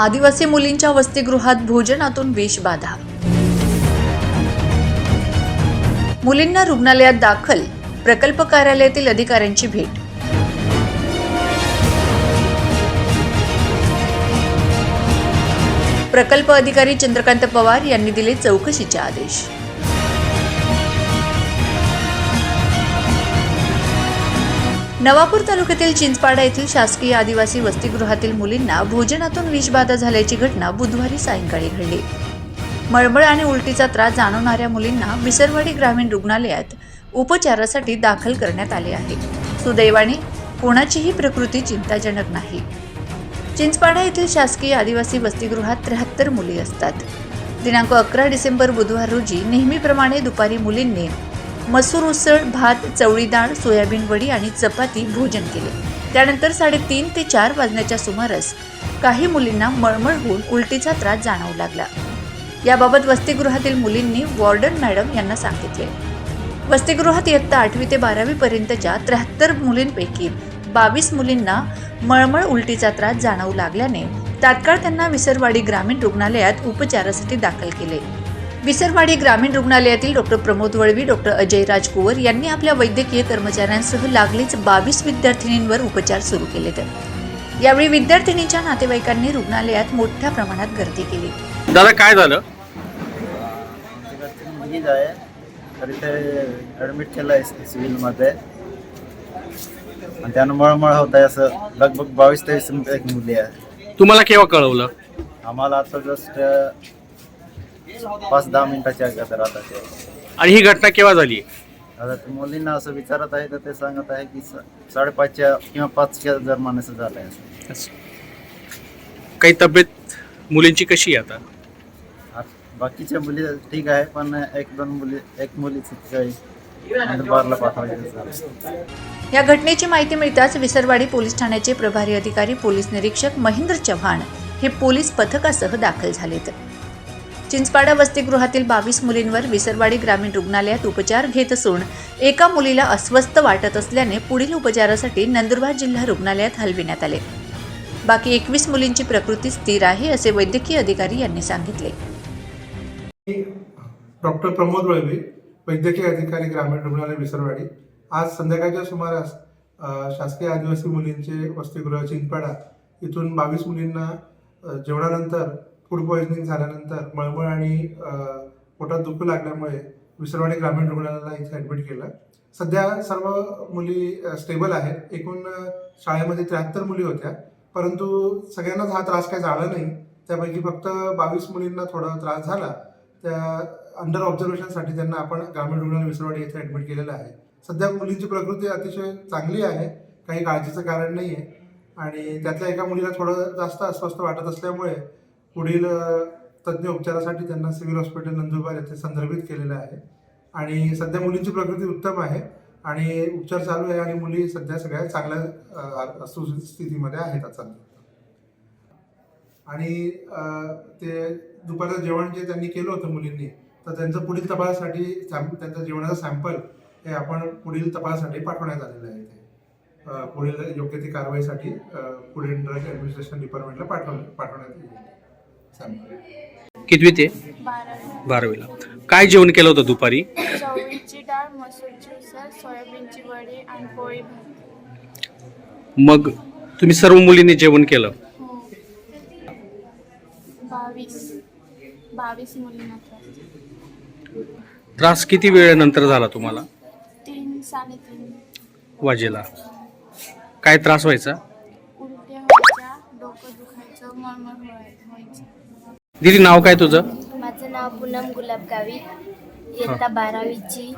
आदिवासी मुलींच्या वसतिगृहात भोजनातून विषबाधा मुलींना रुग्णालयात दाखल प्रकल्प कार्यालयातील अधिकाऱ्यांची भेट. प्रकल्प अधिकारी चंद्रकांत पवार यांनी दिले चौकशीचे आदेश. नवापूर तालुक्यातील चिंचपाडा येथील शासकीय आदिवासी वसतिगृहातील मुलींना भोजनातून विषबाधा झाल्याची घटना बुधवारी सायंकाळी घडली. मळमळ आणि उलटीचा त्रास जाणवणाऱ्या मुलींना विसरवाडी ग्रामीण रुग्णालयात उपचारासाठी दाखल करण्यात आले आहे. सुदैवाने कोणाचीही प्रकृती चिंताजनक नाही. चिंचपाडा येथील शासकीय आदिवासी वसतिगृहात त्र्याहत्तर मुली असतात. दिनांक अकरा डिसेंबर बुधवार रोजी नेहमीप्रमाणे दुपारी मुलींनी मसूर उसळ भात चवळी डाळ सोयाबीन वडी आणि चपाती भोजन केले. त्यानंतर साडेतीन ते चार वाजण्याच्या सुमारास काही मुलींना मळमळ होऊन उलटीचा त्रास जाणवू लागला. याबाबत वसतिगृहातील मुलींनी वॉर्डन मॅडम यांना सांगितले. वसतिगृहात इयत्ता आठवी ते बारावी पर्यंतच्या त्र्याहत्तर मुलींपैकी बावीस मुलींना मळमळ उलटीचा त्रास जाणवू लागल्याने तात्काळ त्यांना विसरवाडी ग्रामीण रुग्णालयात उपचारासाठी दाखल केले. विसरवाडी ग्रामीण रुग्णालयातील डॉक्टर प्रमोद वळवी डॉक्टर अजय राजकुवर यांनी आपल्या वैद्यकीय कर्मचाऱ्यांसह लागलीच बावीस विद्यार्थिनींवर उपचार सुरू केले यावेळी विद्यार्थिनीच्या नातेवाईकांनी रुग्णालयात मोठ्या प्रमाणात गर्दी केली. दादा काय झालं? तर ॲडमिट केलं आहे सिव्हिलमध्ये आणि त्यानं मळमळ होत आहे असं. लगभग बावीस ते वीस एक मुली आहे. तुम्हाला केव्हा कळवलं? आम्हाला आता जस्ट पाच दहा मिनिटाच्या अगोदर आता ते. आणि ही घटना केव्हा झाली? आता ते मुलींना असं विचारत आहे तर ते सांगत आहे की स- साडेपाचच्या किंवा पाचच्या दरम्यानच झालं आहे असं. असं. काही तब्येत मुलींची कशी आहे आता? बाकीच्या मुली ठीक आहे पण एक दोन मुली एक मुलीच काही नंदुरबारला पाठवायचं झालं. या घटनेची माहिती मिळताच विसरवाडी पोलीस ठाण्याचे प्रभारी अधिकारी पोलीस निरीक्षक महेंद्र चव्हाण हे पोलीस पथकासह दाखल झालेत. चिंचपाडा वसतिगृहातील बावीस मुलींवर विसरवाडी ग्रामीण रुग्णालयात उपचार घेत असून एका मुलीला अस्वस्थ वाटत असल्याने पुढील उपचारासाठी नंदुरबार जिल्हा रुग्णालयात हलविण्यात आले. बाकी एकवीस मुलींची प्रकृती स्थिर आहे असे वैद्यकीय अधिकारी यांनी सांगितले. डॉक्टर प्रमोद वळवे वैद्यकीय अधिकारी ग्रामीण रुग्णालय विसरवाडी आज संध्याकाळच्या सुमारास शासकीय आदिवासी मुलींचे वसतिगृह चिंचपाडा इथून बावीस मुलींना जेवणानंतर फूड पॉइझनिंग झाल्यानंतर मळमळ आणि पोटात दुखू लागल्यामुळे विसरवाडी ग्रामीण रुग्णालयाला इथे ॲडमिट केलं. सध्या सर्व मुली स्टेबल आहेत. एकूण शाळेमध्ये त्र्याहत्तर मुली होत्या. परंतु सगळ्यांनाच हा त्रास काही झाला नाही. त्यापैकी फक्त बावीस मुलींना थोडा त्रास झाला. त्या अंडर ऑब्झर्वेशनसाठी त्यांना आपण ग्रामीण रुग्णालय विसरवाडी येथे ॲडमिट केलेलं आहे. सध्या मुलींची प्रकृती अतिशय चांगली आहे. काही काळजीचं कारण नाही आहे आणि त्यातल्या एका मुलीला थोडं जास्त अस्वस्थ वाटत असल्यामुळे पुढील तज्ज्ञ उपचारासाठी त्यांना सिव्हिल हॉस्पिटल नंदुरबार येथे संदर्भित केलेलं आहे. आणि सध्या मुलींची प्रकृती उत्तम आहे आणि उपचार चालू आहे आणि मुली सध्या सगळ्या चांगल्या सुस्थितीमध्ये आहेत आता. आणि ते दुपारचं जेवण जे त्यांनी केलं होतं मुलींनी तर त्यांचं पुढील तपासासाठी त्यांचं जेवणाचं सॅम्पल हे आपण पुढील तपासासाठी पाठवण्यात आलेलं आहे ते पुढील योग्य ती कारवाईसाठी पुढील ड्रग ॲडमिनिस्ट्रेशन डिपार्टमेंटला पाठव पाठवण्यात येईल. कितवी ते बारावी बारावीला. काय जेवण केलं होतं दुपारी? चवळीची डाळ मसूरची उसळ सोयाबीनची वडी आणि पोळी भात. मग तुम्ही सर्व मुलींनी जेवण केलं? हो. बावीस. बावीस मुलींना त्रास. त्रास किती वेळेनंतर झाला तुम्हाला? तीन साडेतीन. वाजेला. काय त्रास व्हायचा? डोकं दुखायचं मळमळ व्हाय- व्हायची दिदी नाव काय तुझं? माझं नाव पूनम गुलाबगावी इयत्ता बारावीची.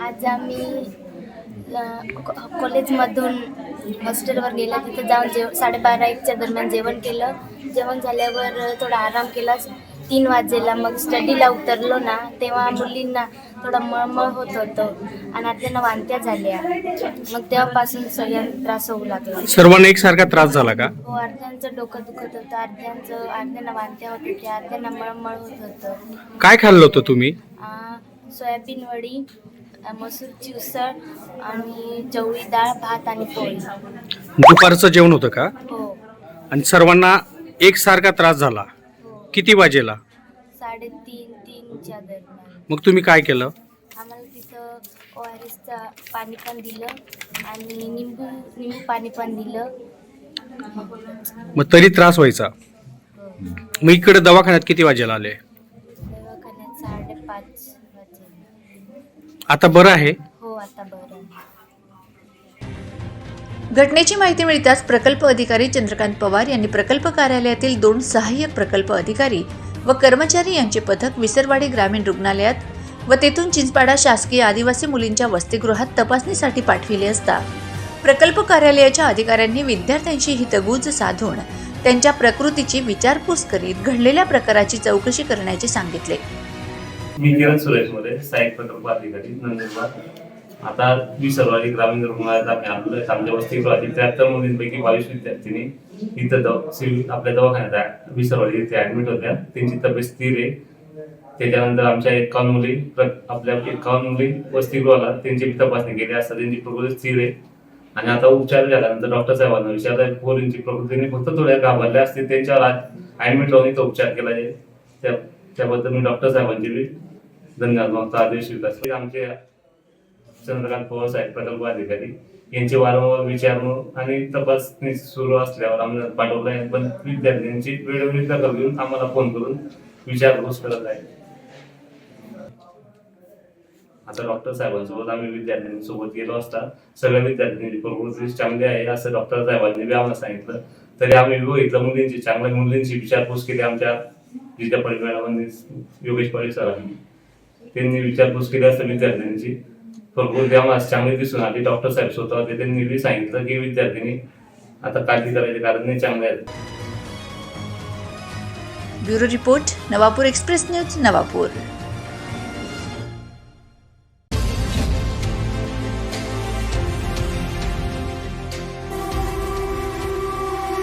आज आम्ही अ, को- कॉलेजमधून हॉस्टेलवर गेला. तिथे जाऊन जेव साडेबारा एकच्या दरम्यान जेवण केलं. जेवण झाल्यावर थोडा आराम केला. तीन वाजेला मग स्टडीला उतरलो ना तेव्हा मुलींना थोडा मळमळ होत होतं आणि आत्यांना वांत्या झाल्या. मग तेव्हापासून सगळ्यांना त्रास होऊ लागला. सर्वांना एकसारखा त्रास झाला का? हो अर्ध्यांचं डोकं दुखत होतं अर्ध्यांचं अर्ध्यांना वांत्या होत होत्या अर्ध्यांना मळमळ होत होतं. काय खाल्लं होतं तुम्ही? आ, सोयाबीन वडी आ, मसूरची उसळ आणि चवळी डाळ भात आणि पोळी. दुपारचं जेवण होतं का? हो. आणि सर्वांना एकसारखा त्रास झाला. किती वाजेला? साडेतीन तीनच्या दरम्यान. मग तुम्ही काय केलं? आम्हाला तिथं ओ आर एसचा पाणी पण दिलं आणि निंबू निंबू पाणी पण दिलं. मग तरी त्रास व्हायचा. हो. मग इकडे दवाखान्यात किती वाजेला आले? दवाखान्यात साडेपाच आता बरं आहे? हो आता बरं. घटनेची माहिती मिळताच प्रकल्प अधिकारी चंद्रकांत पवार यांनी प्रकल्प कार्यालयातील दोन सहाय्यक प्रकल्प अधिकारी व कर्मचारी यांचे पथक विसरवाडी ग्रामीण रुग्णालयात व तेथून चिंचपाडा शासकीय आदिवासी मुलींच्या वसतिगृहात तपासणीसाठी पाठविले असता. प्रकल्प कार्यालयाच्या अधिकाऱ्यांनी विद्यार्थ्यांशी हितगुज साधून त्यांच्या प्रकृतीची विचारपूस करीत घडलेल्या प्रकाराची चौकशी करण्याचे सांगितले. मी किरण सुरेशमध्ये सहाय्यक प्रकल्प अधिकारी नंदुरबार. आता विसरवाडी ग्रामीण रुग्णालयात आम्ही आलेलो आहे. आमच्या वसतिगृहातील त्र्याहत्तर मुलींपैकी बावीस विद्यार्थिनी इथं दव- सिव्हिल आपल्या दवाखान्यात आहे. सर्वाधिक इथे ऍडमिट होत्या. त्यांची तब्येत स्थिर आहे. त्याच्यानंतर आमच्या एकावन्न मुली प्र- आपल्या एकावन्न मुली वसतिगृहाला त्यांची तपासणी केली असता त्यांची प्रकृती स्थिर आहे. आणि आता उपचार झाल्यानंतर डॉक्टर साहेबांना विचारलं पोरींची प्रकृतीने फक्त थोड्या घाबरल्या असतील त्यांच्यावर आज ऍडमिट राहून इथं उपचार केला जाईल त्या त्याबद्दल मी डॉक्टर साहेबांची धन्यवाद मागतो. आदेश विकास आमचे चंद्रकांत पवार साहेब प्रकल्प अधिकारी यांचे वारंवार विचारणं आणि तपासणी सुरू असल्यावर आम्ही पाठवलं आहे पण विद्यार्थ्यांची वेळोवेळी दखल घेऊन आम्हाला फोन करून विचारपूस करत आहे. आता डॉक्टर साहेबांसोबत आम्ही विद्यार्थ्यांसोबत गेलो असता सगळ्या विद्यार्थ्यांची प्रकृती चांगली आहे असं डॉक्टर साहेबांनी बी आम्हाला सांगितलं. तरी आम्ही बघितलं मुलींची चांगल्या मुलींची विचारपूस केली आमच्या जिल्हा परिवारामध्ये योगेश पाटील सरांनी. त्यांनी विचारपूस केली असता विद्यार्थ्यांची. प्रकृती आम्हाला चांगली दिसून आली. डॉक्टर साहेब स्वतः होते त्यांनी सांगितलं की विद्यार्थ्यांनी आता काळजी करायचे कारण नाही चांगले आहेत. Bureau report Navapur express news Navapur.